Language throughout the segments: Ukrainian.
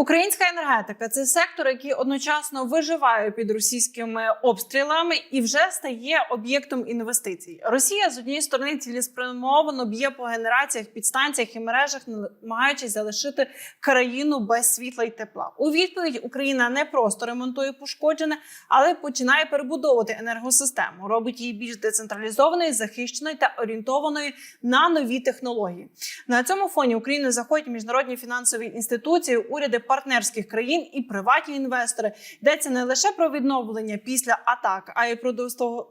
Українська енергетика це сектор, який одночасно виживає під російськими обстрілами і вже стає об'єктом інвестицій. Росія з однієї сторони цілеспрямовано б'є по генераціях, підстанціях і мережах, намагаючись залишити країну без світла й тепла. У відповідь Україна не просто ремонтує пошкоджене, але починає перебудовувати енергосистему, робить її більш децентралізованою, захищеною та орієнтованою на нові технології. На цьому фоні Україну заходять міжнародні фінансові інституції, уряди партнерських країн і приватні інвестори. Йдеться не лише про відновлення після атак, а й про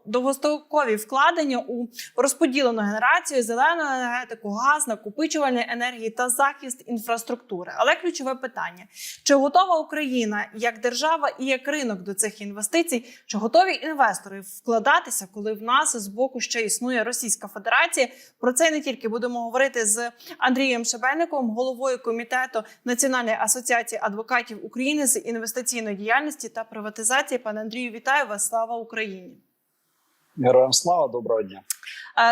довгострокові вкладення у розподілену генерацію, зелену енергетику, газ, накопичувальної енергії та захист інфраструктури. Але ключове питання: чи готова Україна як держава і як ринок до цих інвестицій? Чи готові інвестори вкладатися, коли в нас з боку ще існує Російська Федерація? Про це не тільки будемо говорити з Андрієм Шебельником, головою комітету Національної асоціації адвокатів України з інвестиційної діяльності та приватизації. Пане Андрію, вітаю вас! Слава Україні! Героям слава, доброго дня.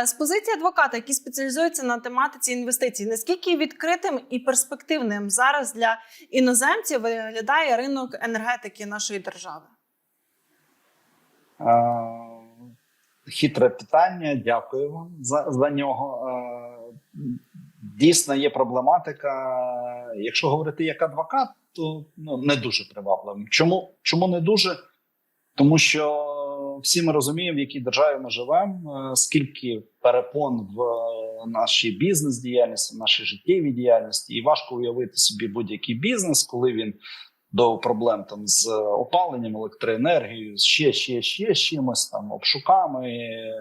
Е, З позиції адвоката, який спеціалізується на тематиці інвестицій, наскільки відкритим і перспективним зараз для іноземців виглядає ринок енергетики нашої держави? Е, Хитре питання. Дякую вам за, за нього. Дійсно, є проблематика. Якщо говорити як адвокат, то ну, не дуже привабливим. Чому, чому не дуже? Тому що всі ми розуміємо, в якій державі ми живемо, е, скільки перепон в е, нашій бізнес-діяльності, в нашій життєвій діяльності, і важко уявити собі будь-який бізнес, коли він до проблем там з опаленням, електроенергією, ще, ще, ще чимось там обшуками, е,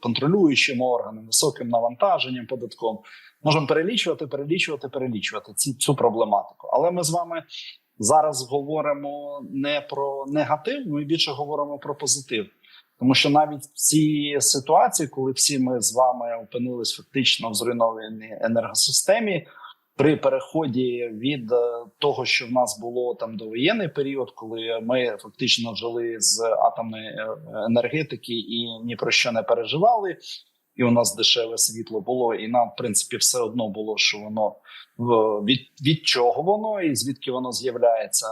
контролюючими органами, високим навантаженням податковим. Можемо перелічувати, перелічувати, перелічувати ці цю проблематику. Але ми з вами зараз говоримо не про негатив, ми більше говоримо про позитив. Тому що навіть в цій ситуації, коли всі ми з вами опинились фактично в зруйнованій енергосистемі, при переході від е, того, що в нас було там довоєнний період, коли ми фактично жили з атомної е, енергетики і ні про що не переживали, і у нас дешеве світло було, і нам, в принципі, все одно було, що воно від, від чого воно і звідки воно з'являється.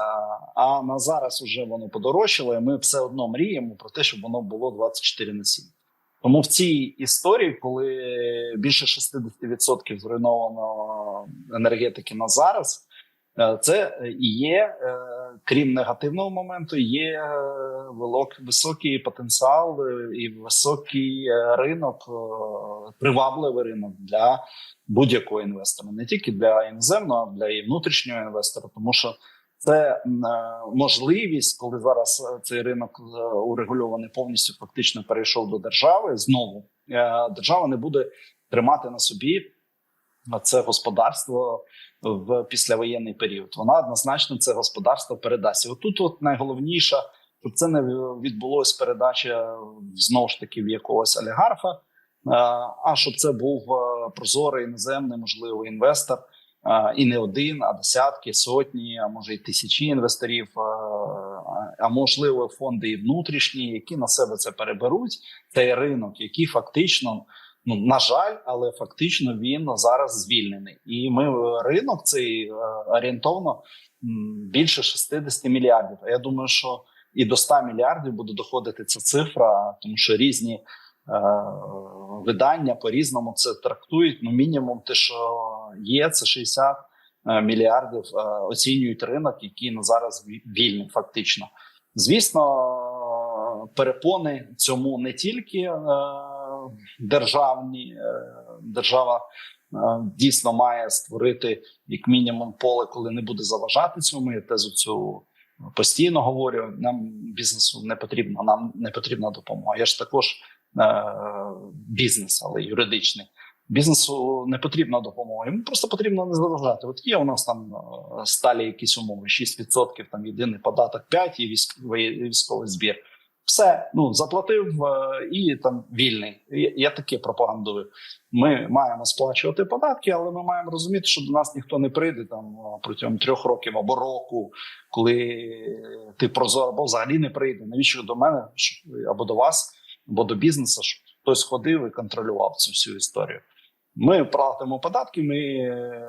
А на зараз уже воно подорожчало, і ми все одно мріємо про те, щоб воно було 24 на 7. Тому в цій історії, коли більше 60% зруйновано енергетики на зараз, е, це і є, е, крім негативного моменту, є е, високий потенціал е, і високий е, ринок, привабливий ринок для будь-якого інвестора, не тільки для іноземного, а для і внутрішнього інвестора, тому що це можливість, коли зараз цей ринок урегульований повністю фактично перейшов до держави. Знову держава не буде тримати на собі це господарство в післявоєнний період. Вона однозначно це господарство передасть. І отут, от найголовніше, щоб це не відбулось передача знову ж таки в якогось олігарха, е, а щоб це був е, прозорий іноземний, можливо, інвестор. Е, І не один, а десятки, сотні, а може й тисячі інвесторів, е, а можливо, фонди і внутрішні, які на себе це переберуть. Цей ринок, який фактично, ну на жаль, але фактично він зараз звільнений. І ми е, ринок цей е, орієнтовно більше 60 мільярдів. Я думаю, що і до 100 мільярдів буде доходити ця цифра, тому що різні е, видання по різному це трактують. Ну, мінімум, те, що є, це 60 е, мільярдів е, оцінюють ринок, який на зараз вільний, фактично. Звісно, перепони цьому не тільки е, державні, е, держава е, дійсно має створити як мінімум поле, коли не буде заважати цьому. Я тезу цю постійно говорю. Нам бізнесу не потрібна, нам не потрібна допомога. Я ж також е, бізнес, але юридичний. Бізнесу не потрібна допомога. Йому просто потрібно не заважати. От є у нас там сталі якісь умови: 6% там єдиний податок, 5% і військовий збір. Все ну заплатив е, і там вільний. Я, таке пропагандую. Ми маємо сплачувати податки, але ми маємо розуміти, що до нас ніхто не прийде там е, протягом трьох років або року, коли ти прозоро або взагалі не прийде. Навіщо до мене або до вас, або до бізнесу, щоб хтось ходив і контролював цю всю історію. Ми платимо податки, ми е,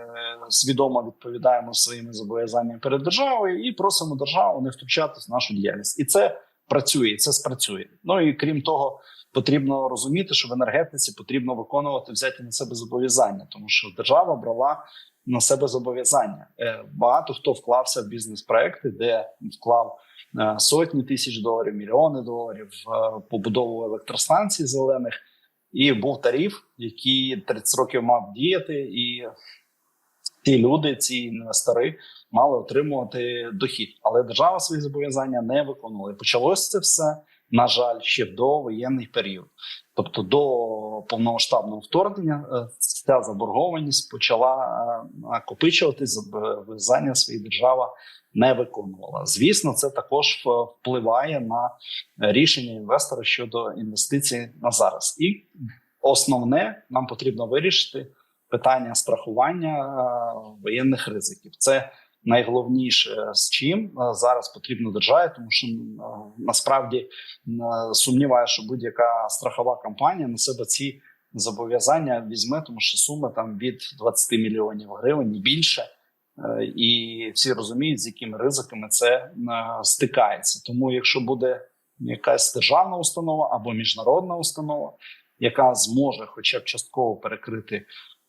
свідомо відповідаємо своїми зобов'язаннями перед державою і просимо державу не втручатись в нашу діяльність. І це працює, і це спрацює. Ну і крім того, потрібно розуміти, що в енергетиці потрібно виконувати взяті на себе зобов'язання, тому що держава брала на себе зобов'язання. Е, Багато хто вклався в бізнес-проекти, де вклав е, сотні тисяч доларів, мільйони доларів в побудову електростанцій зелених. І був тариф, який 30 років мав діяти, і ці люди, ці інвестори, мали отримувати дохід. Але держава свої зобов'язання не виконувала. Почалося це все, на жаль, ще в воєнний період. Тобто до повномасштабного вторгнення е, ця заборгованість почала е, накопичуватись, зобов'язання свої держава не виконувала. Звісно, це також е, впливає на рішення інвестора щодо інвестицій на зараз. І основне нам потрібно вирішити питання страхування е, воєнних ризиків. Це найголовніше з чим е, зараз потрібно державі, тому що е, насправді е, сумніваю, що будь-яка страхова компанія на себе ці зобов'язання візьме, тому що сума там від 20 мільйонів гривень більше. Е, І всі розуміють, з якими ризиками це е, стикається. Тому, якщо буде якась державна установа або міжнародна установа, яка зможе, хоча б частково перекрити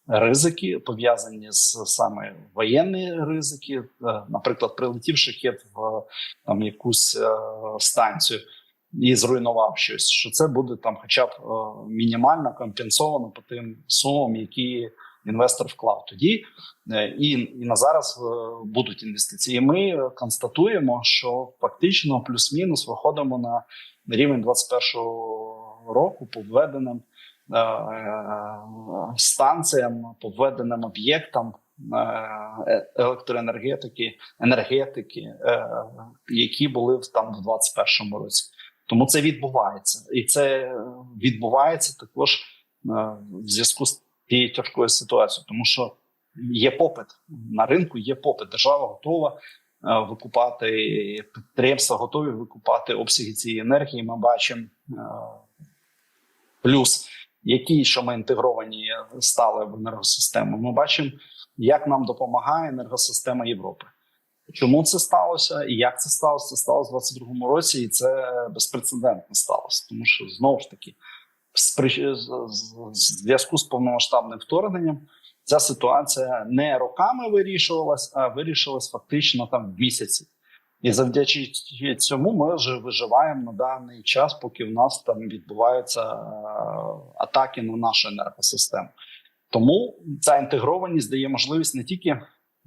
ризики, пов'язані з саме воєнні ризики, е, наприклад, прилетів шахет в там якусь е, станцію. І зруйнував щось, що це буде там, хоча б е, мінімально компенсовано по тим сумам, які інвестор вклав тоді, е, і, і на зараз е, будуть інвестиції. І Ми констатуємо, що фактично плюс-мінус виходимо на рівень 21-го року по введеним станціям, по введеним об'єктам е, електроенергетики, енергетики, е, які були там в 21-му році. Тому це відбувається, і це відбувається також е, в зв'язку з тією тяжкою ситуацією, тому що є попит на ринку, є попит. Держава готова е, викупати підприємства, готові викупати обсяги цієї енергії. Ми бачимо е, плюс, які що ми інтегровані стали в енергосистему. Ми бачимо, як нам допомагає енергосистема Європи. Чому це сталося і як це сталося? Це сталося в 22-му році, і це безпрецедентно сталося, тому що знову ж таки, в зв'язку з повномасштабним вторгненням, ця ситуація не роками вирішувалась, а вирішилась фактично там в місяці. І завдячи цьому ми вже виживаємо на даний час, поки в нас там відбуваються е, атаки на нашу енергосистему. Тому ця інтегрованість дає можливість не тільки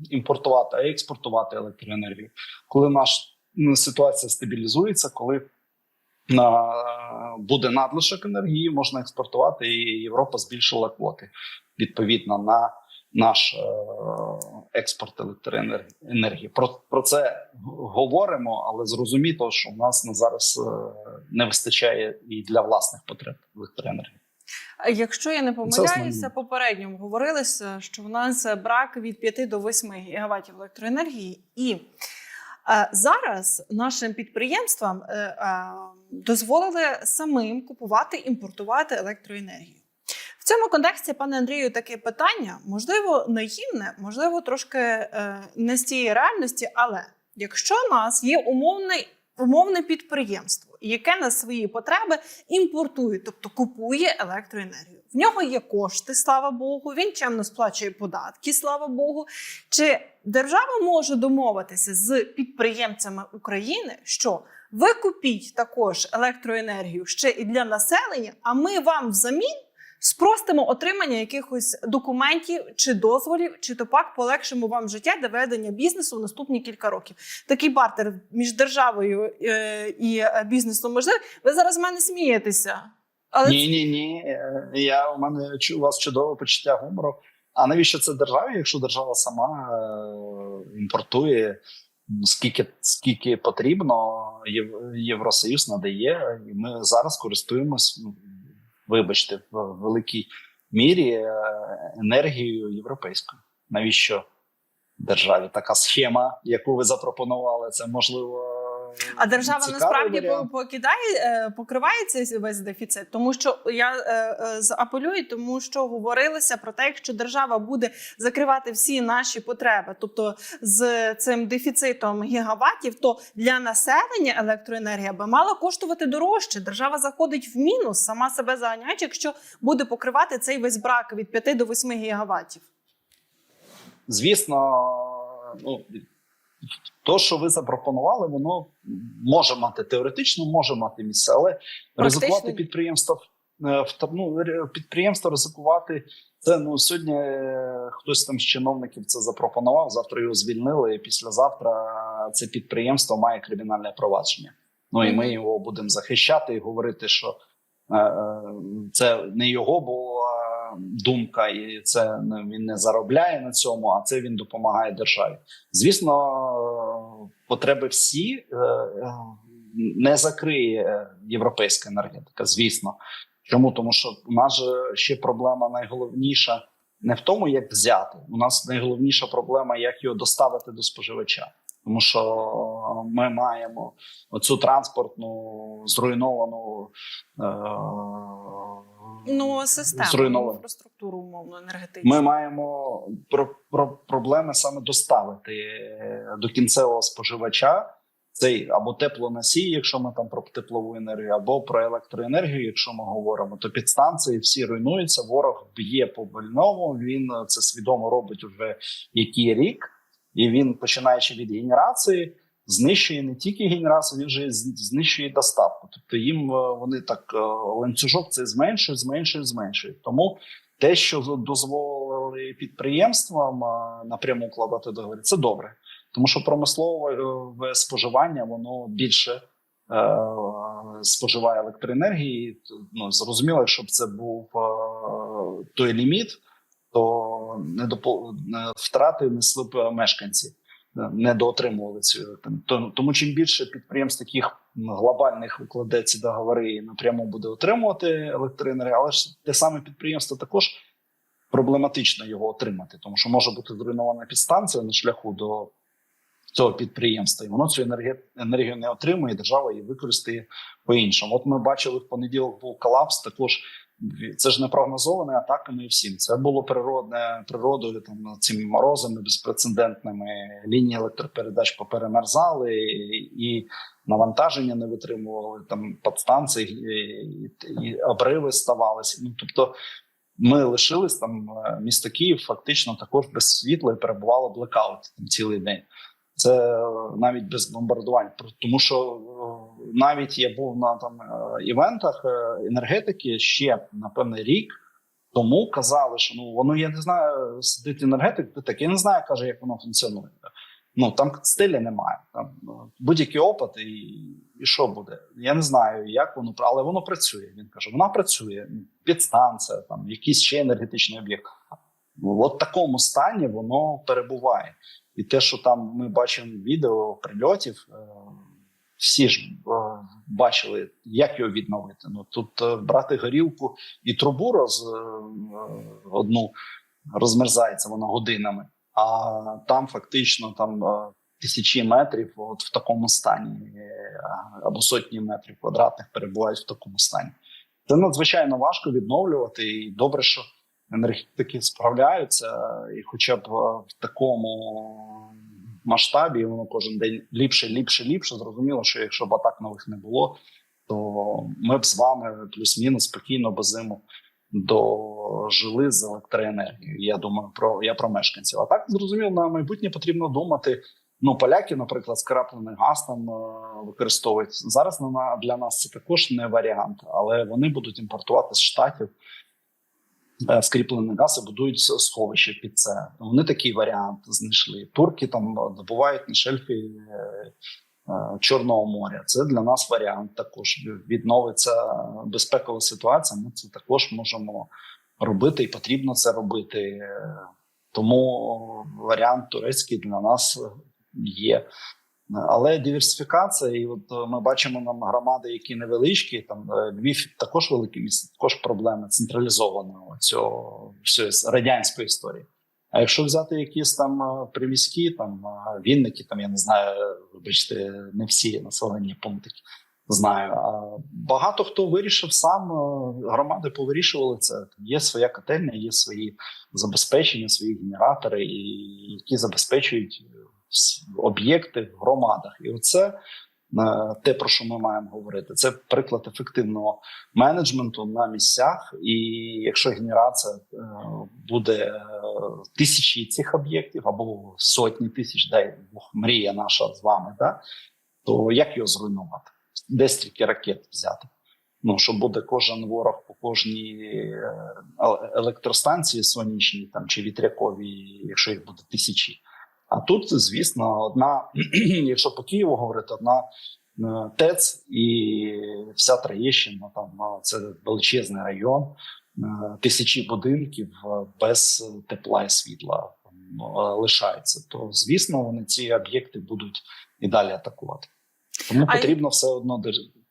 імпортувати, а й експортувати електроенергію. Коли наша ситуація стабілізується, коли е, буде надлишок енергії, можна експортувати, і Європа збільшила квоти відповідно на наш е, експорт електроенергії. Про, про це говоримо, але зрозуміло, що в нас на зараз е, не вистачає і для власних потреб електроенергії. Якщо я не помиляюся, попередньо говорилося, що в нас брак від 5 до 8 гігаватів електроенергії, і е, зараз нашим підприємствам е, е, дозволили самим купувати імпортувати електроенергію. В цьому контексті, пане Андрію, таке питання можливо наївне, можливо, трошки е, не з тієї реальності, але якщо у нас є умовний. Умовне підприємство, яке на свої потреби імпортує, тобто купує електроенергію. В нього є кошти, слава Богу. Він чемно сплачує податки, слава Богу. Чи держава може домовитися з підприємцями України, що ви купіть також електроенергію ще і для населення, а ми вам взамін спростимо отримання якихось документів чи дозволів, чи то пак полегшимо вам життя для ведення бізнесу в наступні кілька років. Такий бартер між державою е, і е, бізнесом можливий. Ви зараз з мене смієтеся. Але Ні, ні, ні. Е, Я у мене у вас чудове почуття гумору. А навіщо це державі, якщо держава сама імпортує скільки, скільки потрібно, Євросоюз надає, і ми зараз користуємось, вибачте, в великій мірі е, енергією європейською. Навіщо державі така схема, яку ви запропонували? Це можливо А держава цікавий насправді варіант. покидає, е, покриває цей весь дефіцит, тому що я е, е, апелюю, тому що говорилося про те, якщо держава буде закривати всі наші потреби, тобто з цим дефіцитом гігаватів, то для населення електроенергія би мала коштувати дорожче. Держава заходить в мінус, сама себе заганяючи, якщо буде покривати цей весь брак від 5 до 8 гігаватів. звісно, ну то, що ви запропонували, воно може мати теоретично, може мати місце, але ризикувати ні. підприємство е, в ну, підприємство ризикувати. Це ну сьогодні е, хтось там з чиновників це запропонував. Завтра його звільнили. І післязавтра це підприємство має кримінальне провадження. Ну і ми його будемо захищати і говорити, що е, це не його була думка, і це він не заробляє на цьому, а це він допомагає державі. Звісно, е, потреби всі е, е, не закриє європейська енергетика. Звісно, чому тому, що у нас же ще проблема найголовніша не в тому, як взяти. У нас найголовніша проблема, як його доставити до споживача. Тому що ми маємо оцю транспортну зруйновану е, Ну систему інфраструктуру умовно енергетичну. Ми маємо про, про проблеми саме доставити е, до кінцевого споживача цей або теплоносій, якщо ми там про теплову енергію, або про електроенергію, якщо ми говоримо, то підстанції всі руйнуються. Ворог б'є по больному. Він е, це свідомо робить уже який рік, і він, починаючи від генерації, знищує не тільки генерацію, він же і з- знищує доставку. Тобто їм е, вони так е, ланцюжок це зменшують, зменшують, зменшують. Тому те, що дозволили підприємствам е, напряму укладати договори, це добре, тому що промислове споживання воно більше споживає електроенергії. Ну зрозуміло, якщо б це був той ліміт, то не допо- втрати несли б мешканці. Е, Не доотримували цю То- тому. Чим більше підприємств таких глобальних укладе ці договори і напряму буде отримувати електроенергію, але ж те саме підприємство також проблематично його отримати, тому що може бути зруйнована підстанція на шляху до цього підприємства, і воно цю енергію, не отримує, держава її використає по-іншому. От ми бачили в понеділок був колапс. Також це ж не прогнозоване атаками і всім. Це було природне природою там цими морозами безпрецедентними. Лінії електропередач поперемерзали і, навантаження не витримували там підстанції, і, і, і обриви ставалися. Ну тобто. Ми лишились там е, місто Київ, фактично також без світла і перебувало блекаут там цілий день. Це е, навіть без бомбардувань. Тому що е, навіть я був на там е, івентах е, енергетики ще напевне рік тому казали, що ну воно я не знаю, сидить енергетик, ти так я не знаю, каже, як воно функціонує. Ну там стиля немає. Там ну, будь-який опит, і, і що буде? Я не знаю, як воно але воно працює. Він каже: вона працює, підстанція, там якийсь ще енергетичний об'єкт. Ну, в такому стані воно перебуває. І те, що там ми бачимо відео прильотів, е, всі ж е, бачили, як його відновити. Ну тут е, брати горілку і трубу роз е, одну розмерзається вона годинами, а там фактично там тисячі метрів, от в такому стані, або сотні метрів квадратних перебувають в такому стані. Це надзвичайно важко відновлювати, і добре, що енергетики справляються, і хоча б в такому масштабі воно кожен день ліпше, ліпше, ліпше. Зрозуміло, що якщо б атак нових не було, то ми б з вами плюс-мінус спокійно без зиму дожили з електроенергією. Я думаю, про я про мешканців. А так зрозуміло, на майбутнє потрібно думати. Ну, поляки, наприклад, скраплений газ там е, використовують зараз. На для нас це також не варіант, але вони будуть імпортувати з штатів е, скріплений газ будують сховище під це. Вони такий варіант знайшли. Турки там добувають на шельфі е, е, Чорного моря. Це для нас варіант. Також відновиться безпекова ситуація. Ми це також можемо робити, і потрібно це робити. Тому варіант турецький для нас є. Але диверсифікація, і от е, ми бачимо нам громади, які невеличкі. Там е, Львів також велике місце, також проблеми централізованого цього всієї радянської історії. А якщо взяти якісь там е, приміські, там Вінники, там я не знаю, вибачте, не всі населені пункти знаю. А багато хто вирішив сам. Громади повирішували це. Там Є своя котельня, є свої забезпечення, свої генератори, і які забезпечують об'єкти в громадах. І оце е, те, про що ми маємо говорити. Це приклад ефективного менеджменту на місцях. І якщо генерація е, буде е, тисячі цих об'єктів або сотні тисяч, Бог, мрія наша з вами, да? то як його зруйнувати? Де стільки ракет взяти? Ну, що буде кожен ворог по кожній електростанції сонячній там чи вітряковій, якщо їх буде тисячі. А тут, звісно, одна, якщо по Києву говорити, одна е, ТЕЦ і вся Троєщина, там е, це величезний район, е, тисячі будинків без тепла і світла лишається. То звісно, вони ці об'єкти будуть і далі атакувати. Тому потрібно все одно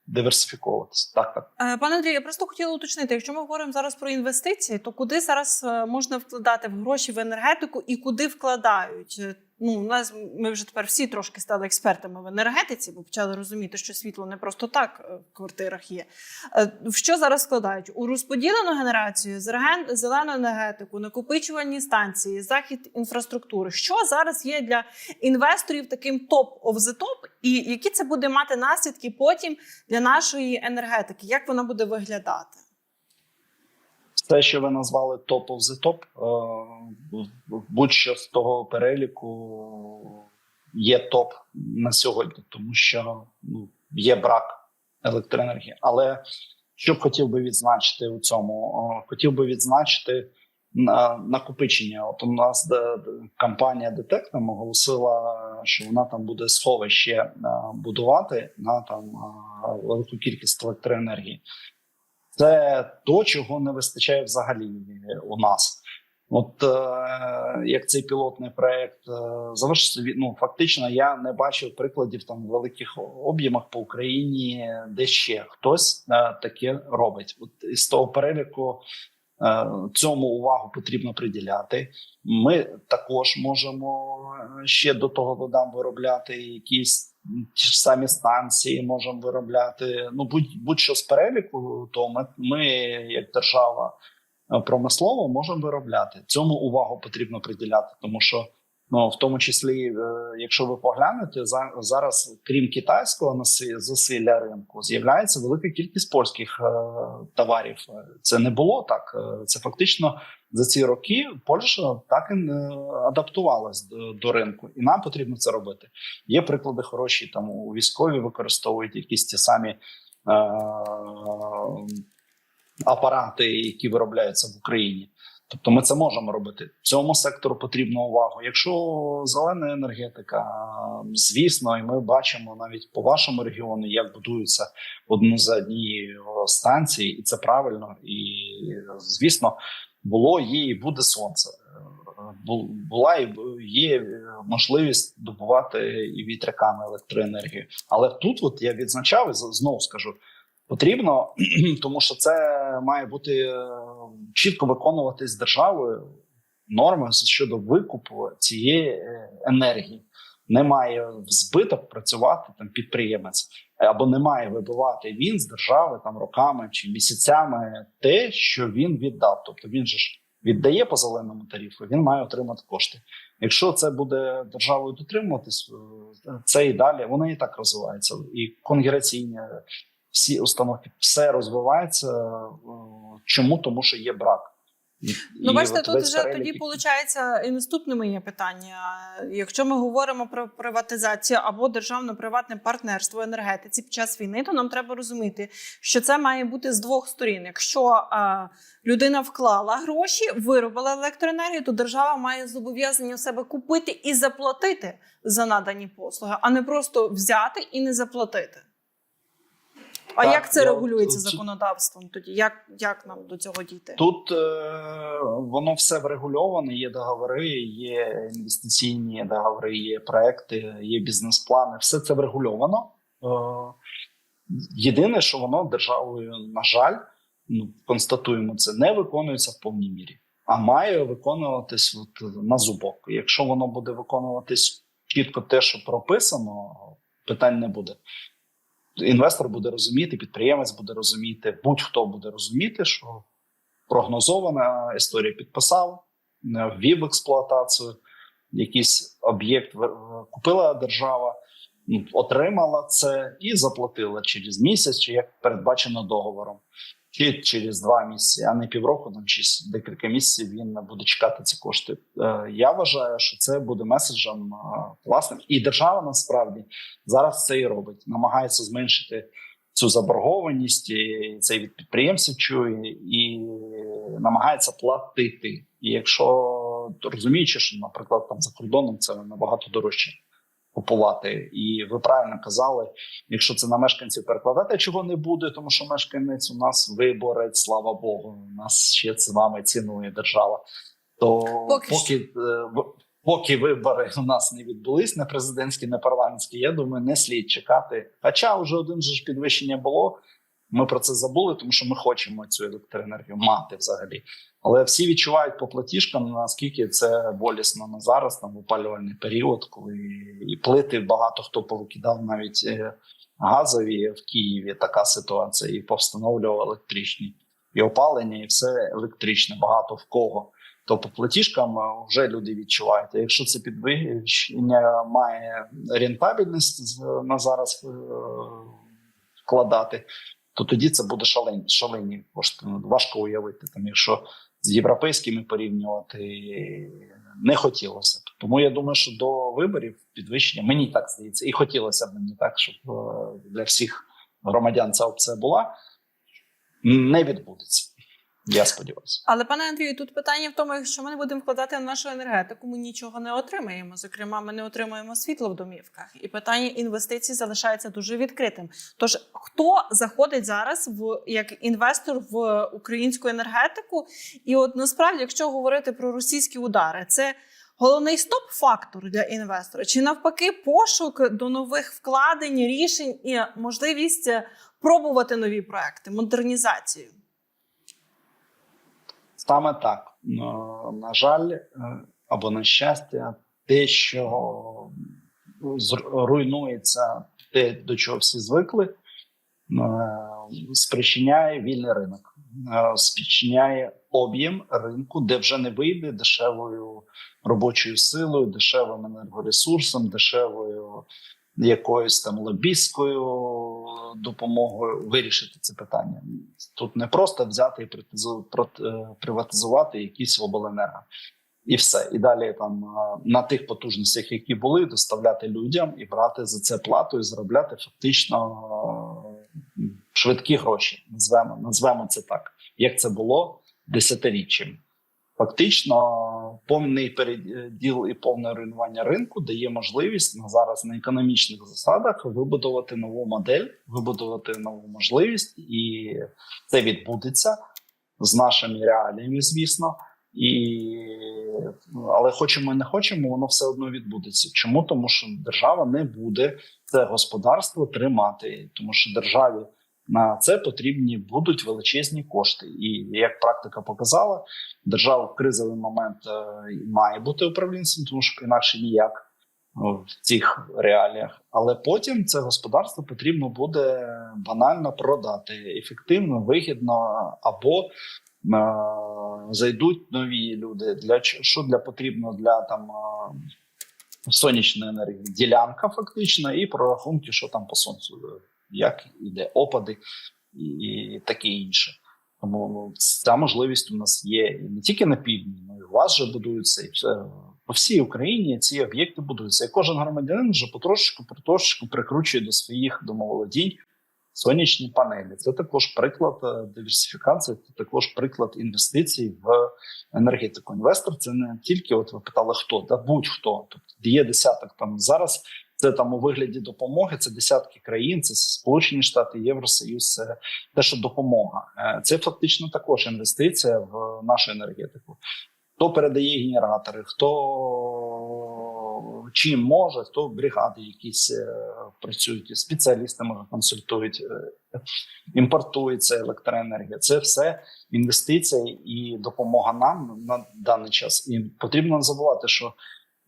диверсифіковуватися. Так, так. Пане Андрію, я просто хотіла уточнити, якщо ми говоримо зараз про інвестиції, то куди зараз можна вкладати в гроші в енергетику і куди вкладають? Ну, у нас ми вже тепер всі трошки стали експертами в енергетиці, бо почали розуміти, що світло не просто так е, в квартирах є. Е, В що зараз вкладають? У розподілену генерацію, зелену енергетику, накопичувальні станції, захід інфраструктури. Що зараз є для інвесторів таким топ of the top, і які це буде мати наслідки потім для нашої енергетики? Як вона буде виглядати? Те, що ви назвали top of the top, е, будь-що з того переліку є топ на сьогодні, тому що ну, є брак електроенергії. Але що б хотів би відзначити у цьому? Е, Хотів би відзначити на накопичення. От у нас де, компанія Детектом оголосила, що вона там буде сховище е, будувати на там велику кількість електроенергії. Це то, чого не вистачає взагалі у нас. От е, як цей пілотний проект е, завершився, ну фактично я не бачив прикладів там в великих об'ємах по Україні, де ще хтось е, таке робить. От із того переліку е, цьому увагу потрібно приділяти. Ми також можемо е, ще до того додам виробляти якісь ті ж самі станції, можемо виробляти. Ну будь будь-що з переліку, то ми, ми як держава е, промислово можемо виробляти. Цьому увагу потрібно приділяти, тому що. Ну, в тому числі, е, якщо ви поглянете, за зараз, крім китайського засилля ринку, з'являється велика кількість польських е, товарів. Це не було так. Е, Це фактично за ці роки Польща так і не адаптувалась до, до ринку, і нам потрібно це робити. Є приклади хороші. Там у військові використовують якісь ті самі апарати, які виробляються в Україні. Тобто ми це можемо робити. Цьому сектору потрібна увагу. Якщо зелена енергетика, звісно, і ми бачимо навіть по вашому регіону, як будуються одну за однією станції, і це правильно. І звісно, було, є і буде сонце. Бу- Була і є можливість добувати і вітряками електроенергію. Але тут, от я відзначав і знову скажу, потрібно, тому що це має бути е, чітко виконуватись державою норми щодо викупу цієї е, енергії. Не має в збиток працювати там підприємець, або не має вибивати він з держави там роками чи місяцями те, що він віддав. Тобто він же ж віддає по зеленому тарифу, він має отримати кошти. Якщо це буде державою дотримуватись, е, це і далі воно і так розвивається. І конгрегаційні всі установки, все розвивається. е, Чому? Тому що є брак. Ну, і бачите, тут вже перелік, тоді виходить і наступне моє питання. Якщо ми говоримо про приватизацію або державно-приватне партнерство в енергетиці під час війни, то нам треба розуміти, що це має бути з двох сторін. Якщо а, людина вклала гроші, виробила електроенергію, то держава має зобов'язання у себе купити і заплатити за надані послуги, а не просто взяти і не заплатити. А Так, як це я регулюється законодавством? Тоді як, як нам до цього дійти? Тут е, воно все врегульоване. Є договори, є інвестиційні договори, є проекти, є бізнес-плани. Все це врегульовано. Е, єдине, що воно державою, на жаль, ну констатуємо це, не виконується в повній мірі, а має виконуватись от, на зубок. Якщо воно буде виконуватись чітко те, що прописано, питань не буде. Інвестор буде розуміти, підприємець буде розуміти, будь-хто буде розуміти, що прогнозована історія підписав, е, ввів в експлуатацію, якийсь об'єкт купила держава, отримала це і заплатила через місяць, чи як передбачено договором, чи через два місяці, а не півроку, там чи декілька місяців він буде чекати ці кошти. Е, Я вважаю, що це буде меседжем е, власним, і держава насправді зараз це і робить, намагається зменшити цю заборгованість, і це від підприємців чує і намагається платити. І якщо розуміючи, що, наприклад, там за кордоном це набагато дорожче купувати, і ви правильно казали, якщо це на мешканців перекладати, чого не буде, тому що мешканець у нас виборець, слава Богу, у нас ще з вами цінує держава. То Поки поки, е, поки вибори у нас не відбулись, не президентські, не парламентські, я думаю, не слід чекати. Хоча вже один же ж підвищення було. Ми про це забули, тому що ми хочемо цю електроенергію мати взагалі. Але всі відчувають по платіжкам, наскільки це болісно на зараз, там опалювальний період, коли і плити багато хто повикидав навіть е, газові в Києві. Така ситуація, і повстановлював електричні, і опалення, і все електричне. Багато в кого. То по платіжкам е, вже люди відчувають. А якщо це підвищення має рентабельність на зараз е, вкладати, то тоді це буде шалені, шалені кошти. Ну, Важко уявити. Там, якщо з європейськими порівнювати не хотілося б. Тому я думаю, що до виборів підвищення мені так здається, і хотілося б мені так, щоб е, для всіх громадян ця опція була. Не відбудеться. Я сподіваюся. Але пане Андрію, тут питання в тому, якщо ми не будемо вкладати в нашу енергетику, ми нічого не отримаємо. Зокрема, ми не отримаємо світло в домівках, і питання інвестицій залишається дуже відкритим. Тож хто заходить зараз в як інвестор в українську енергетику? І от насправді, якщо говорити про російські удари, це головний стоп-фактор для інвестора, чи навпаки пошук до нових вкладень, рішень і можливість пробувати нові проекти, модернізацію. Саме так. На жаль, е, або на щастя, те, що зр- руйнується, те, до чого всі звикли, е, спричиняє вільний ринок, е, спричиняє об'єм ринку, де вже не вийде дешевою робочою силою, дешевим енергоресурсом, дешевою якоюсь там лобістською допомогою вирішити це питання. Тут не просто взяти і е, приватизувати якісь обленерго. І все. І далі там е, на тих потужностях, які були, доставляти людям і брати за це плату, і заробляти фактично е, швидкі гроші. Назвемо, назвемо це так, як це було десятиріччям. Фактично, повний переділ і повне руйнування ринку дає можливість на зараз на економічних засадах вибудувати нову модель, вибудувати нову можливість, і це відбудеться з нашими реаліями, звісно. І але хочемо, не хочемо, воно все одно відбудеться. Чому? Тому що держава не буде це господарство тримати, тому що державі на це потрібні будуть величезні кошти. І як практика показала, держава в кризовий момент е, має бути управлінцем, тому що інакше ніяк е, в цих реаліях. Але потім це господарство потрібно буде банально продати ефективно, вигідно або е, зайдуть нові люди. Для що для потрібно для там е, сонячної енергії? Ділянка фактично, і прорахунки, що там по сонцю, е, як іде опади і, таке інше. Тому ну, ця можливість у нас є не тільки на півдні, але й у вас вже будуються, і все по всій Україні ці об'єкти будуються. І кожен громадянин вже потрошечку, потрошечку прикручує до своїх домоволодінь сонячні панелі. Це також приклад е, диверсифікації, це також приклад інвестицій в енергетику. Інвестор це не тільки, от ви питали, хто да будь-хто. Тобто є десяток там зараз. Це там у вигляді допомоги. Це десятки країн, це Сполучені Штати, Євросоюз, це те, що допомога. Е, Це фактично також інвестиція в нашу енергетику. Хто передає генератори, хто чим може, хто бригади якісь е, працюють, спеціалісти може консультують, е, імпортується електроенергія. Це все інвестиція і допомога нам на даний час. І потрібно забувати, що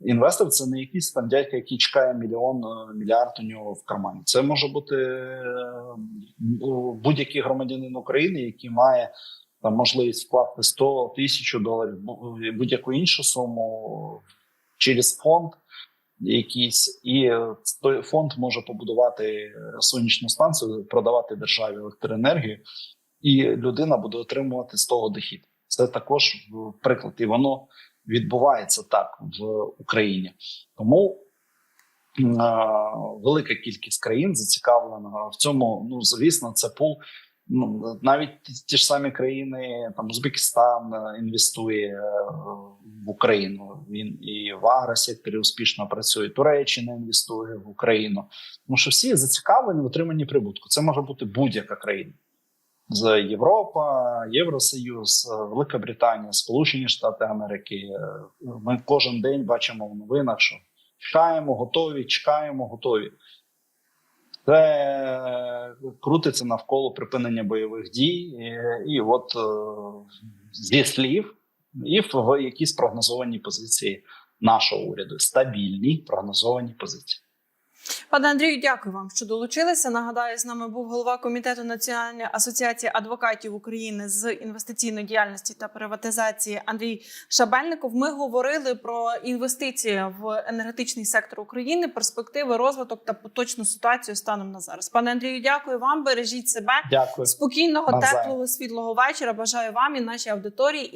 Інвестор це не якийсь там дядька, який чекає мільйон е, мільярд у нього в кармані. Це може бути е, будь-який громадянин України, який має там можливість вкласти 100 тисяч доларів, будь-яку іншу суму через фонд якийсь, і е, той фонд може побудувати е, сонячну станцію, продавати державі електроенергію, і людина буде отримувати з того дохід. Це також приклад, і воно відбувається так в Україні. Тому а, велика кількість країн зацікавлена в цьому. Ну звісно, це пул. Ну навіть ті, ті ж самі країни, там Узбекистан е, інвестує е, в Україну. Він і в агросекторі успішно працює. Туреччина інвестує в Україну. Тому що всі зацікавлені в отриманні прибутку. Це може бути будь-яка країна. З Європа, Євросоюз, е, Велика Британія, Сполучені Штати Америки. Е, Ми кожен день бачимо в новинах, що чекаємо, готові, чекаємо, готові. Це е, крутиться навколо припинення бойових дій, і, і от зі слів, і в якісь прогнозовані позиції нашого уряду, стабільні прогнозовані позиції. Пане Андрію, дякую вам, що долучилися. Нагадаю, з нами був голова комітету Національної асоціації адвокатів України з інвестиційної діяльності та приватизації Андрій Шабельников. Ми говорили про інвестиції в енергетичний сектор України, перспективи, розвиток та поточну ситуацію станом на зараз. Пане Андрію, дякую вам. Бережіть себе. Дякую. Спокійного, Навзаєм. теплого, світлого вечора. Бажаю вам і нашій аудиторії.